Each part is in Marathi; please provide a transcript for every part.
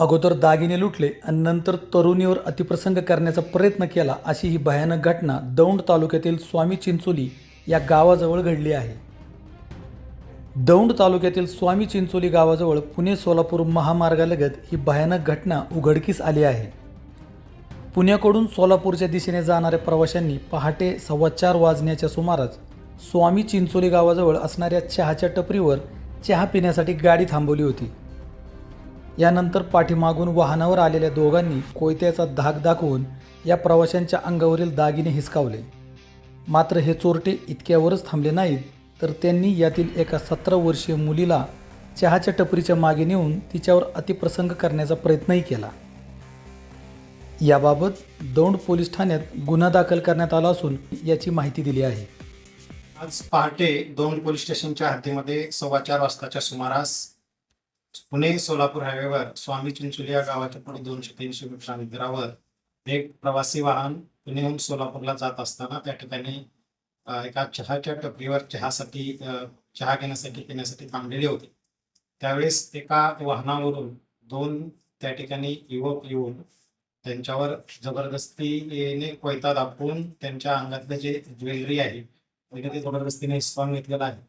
अगोदर दागिने लुटले आणि नंतर तरुणीवर अतिप्रसंग करण्याचा प्रयत्न केला अशी ही भयानक घटना दौंड तालुक्यातील स्वामी चिंचोली या गावाजवळ घडली आहे. दौंड तालुक्यातील स्वामी चिंचोली गावाजवळ पुणे सोलापूर महामार्गालगत ही भयानक घटना उघडकीस आली आहे. पुण्याकडून सोलापूरच्या दिशेने जाणाऱ्या प्रवाशांनी पहाटे सव्वा चार वाजण्याच्या सुमारास स्वामी चिंचोली गावाजवळ असणाऱ्या चहाच्या टपरीवर चहा पिण्यासाठी गाडी थांबवली होती. यानंतर पाठीमागून वाहनावर आलेल्या दोघांनी कोयत्याचा धाक दाखवून या प्रवाशांच्या अंगावरील दागिने हिसकावले. मात्र हे चोरटे इतक्यावरच थांबले नाहीत तर त्यांनी यातील एका सतरा वर्षीय मुलीला चहाच्या टपरीच्या मागे नेऊन तिच्यावर अतिप्रसंग करण्याचा प्रयत्नही केला. याबाबत दौंड पोलीस ठाण्यात गुन्हा दाखल करण्यात आला असून याची माहिती दिली आहे. आज पहाटे दोन पोलीस स्टेशनच्या हद्दीमध्ये सव्वा चार वाजताच्या सुमारास पुणे सोलापूर हायवेवर स्वामी चिंचोली या गावाच्या पुढे दोनशे तीनशे मीटर अंतरावर एक प्रवासी वाहन पुणेहून सोलापूरला जात असताना त्या ठिकाणी एका चहाच्या टपरीवर चहासाठी चहा घेण्यासाठी पिण्यासाठी थांबलेले होते. त्यावेळेस एका वाहनावरून दोन त्या ठिकाणी युवक येऊन त्यांच्यावर जबरदस्तीने कोयता दाखवून त्यांच्या अंगातलं जे ज्वेलरी आहे म्हणजे ते जबरदस्तीने हिसकावून घेतलेलं आहे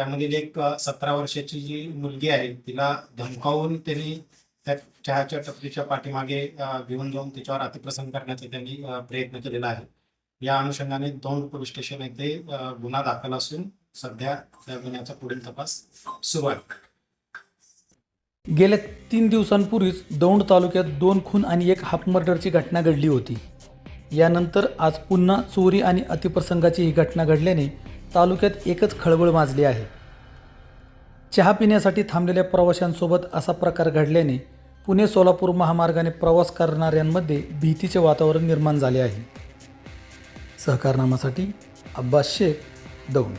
त्यामधील एक सतरा वर्षाची जी मुलगी आहे तिला धमकावून त्यांनी त्या चहाच्या टपरीच्या पाठीमागे घेऊन जाऊन तिच्यावर अतिप्रसंग करण्याचा त्यांनी प्रयत्न केलेला आहे. या अनुषंगाने दोन पोलीस स्टेशन येथे गुन्हा दाखल असून सध्या त्या गुन्ह्याचा पुढील तपास सुरू आहे. गेल्या तीन दिवसांपूर्वीच दौंड तालुक्यात दोन खून आणि एक हाफ मर्डरची घटना घडली होती. यानंतर आज पुन्हा चोरी आणि अतिप्रसंगाची ही घटना घडल्याने तालुक्यात एकच खळबळ माजली आहे. चहा पिण्यासाठी थांबलेल्या प्रवाशांसोबत असा प्रकार घडल्याने पुणे सोलापूर महामार्गाने प्रवास करणाऱ्यांमध्ये भीतीचे वातावरण निर्माण झाले आहे. सहकारनामासाठी अब्बास शेख दौंड.